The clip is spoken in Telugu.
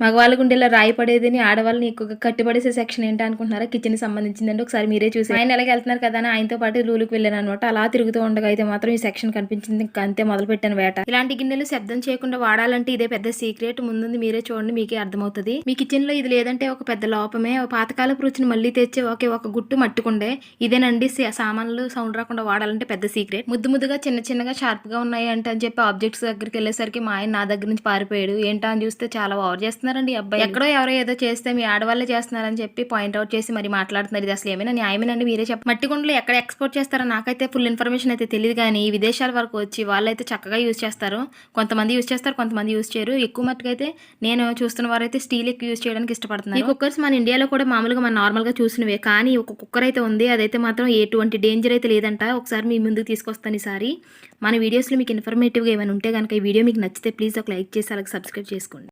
మగవాళ్ళ గుండెలో రాయి పడేదని ఆడవాళ్ళని ఎక్కువగా కట్టుబడేసే సెక్షన్ ఏంటి అనుకుంటున్నారా? కిచెన్ సంబంధించిందండి. ఒకసారి మీరే చూసి ఆయన ఎలాగ వెళ్తున్నారు కదా అని ఆయనతో పాటు రూలుకి వెళ్ళాను అనమాట అలా తిరుగుతూ ఉండగా అయితే మాత్రం ఈ సెక్షన్ కనిపించింది. అంతే మొదలు పెట్టాను వేట. ఇలాంటి గిన్నెలు శబ్దం చేయకుండా వాడాలంటే ఇదే పెద్ద సీక్రెట్. ముందుంది మీరే చూడండి మీకే అర్థమవుతుంది. మీ కిచెన్లో ఇది లేదంటే ఒక పెద్ద లోపమే. పాతకాలపు రుచిని మళ్ళీ తెచ్చే ఒకే ఒక గుట్టు మట్టుకుండే. ఇదేనండి సామాన్లు సౌండ్ రాకుండా వాడాలంటే పెద్ద సీక్రెట్. ముద్దు ముద్దుగా చిన్న చిన్నగా షార్ప్గా ఉన్నాయి అంటే అని చెప్పి ఆబ్జెక్ట్స్ దగ్గరికి వెళ్ళేసరికి మా ఆయన నా దగ్గర నుంచి పారిపోయాడు. ఏంటా అని చూస్తే చాలా ఓవర్ చేస్తున్నారండి అబ్బాయి ఎక్కడో ఎవరో ఏదో చేస్తే మీ ఆడవాళ్ళే చేస్తున్నారని చెప్పి పాయింట్ అవుట్ చేసి మరి మాట్లాడుతున్నారు. ఇది అసలు ఏమైనా న్యాయమేనండి? మీరే చెప్ప. మట్టి గుండలు ఎక్కడ ఎక్స్పోర్ట్ చేస్తారో నాకైతే ఫుల్ ఇన్ఫర్మేషన్ అయితే తెలియదు కానీ విదేశాల వరకు వచ్చి వాళ్ళైతే చక్కగా యూజ్ చేస్తారు. కొంతమంది యూజ్ చేస్తారు కొంతమంది యూజ్ చేయరు. ఎక్కువ మట్టుకు అయితే నేను చూస్తున్న వారైతే స్టీల్ ఎక్కువ యూజ్ చేయడానికి ఇష్టపడుతున్నారు. ఈ కుక్కర్స్ మన ఇండియాలో కూడా మామూలుగా మన నార్మల్గా చూసినవే కానీ ఒక కుక్కర్ అయితే ఉంది. అదైతే మాత్రం ఎటువంటి డేంజర్ అయితే లేదంట. ఒకసారి మీ ముందుకు తీసుకొస్తాను ఈసారి. మన వీడియోస్లో మీకు ఇన్ఫర్మేటివ్గా ఏమైనా ఉంటే కనుక ఈ వీడియో మీకు నచ్చితే ప్లీజ్ ఒక లైక్ చేసి అలాగే సబ్స్క్రైబ్ చేసుకోండి.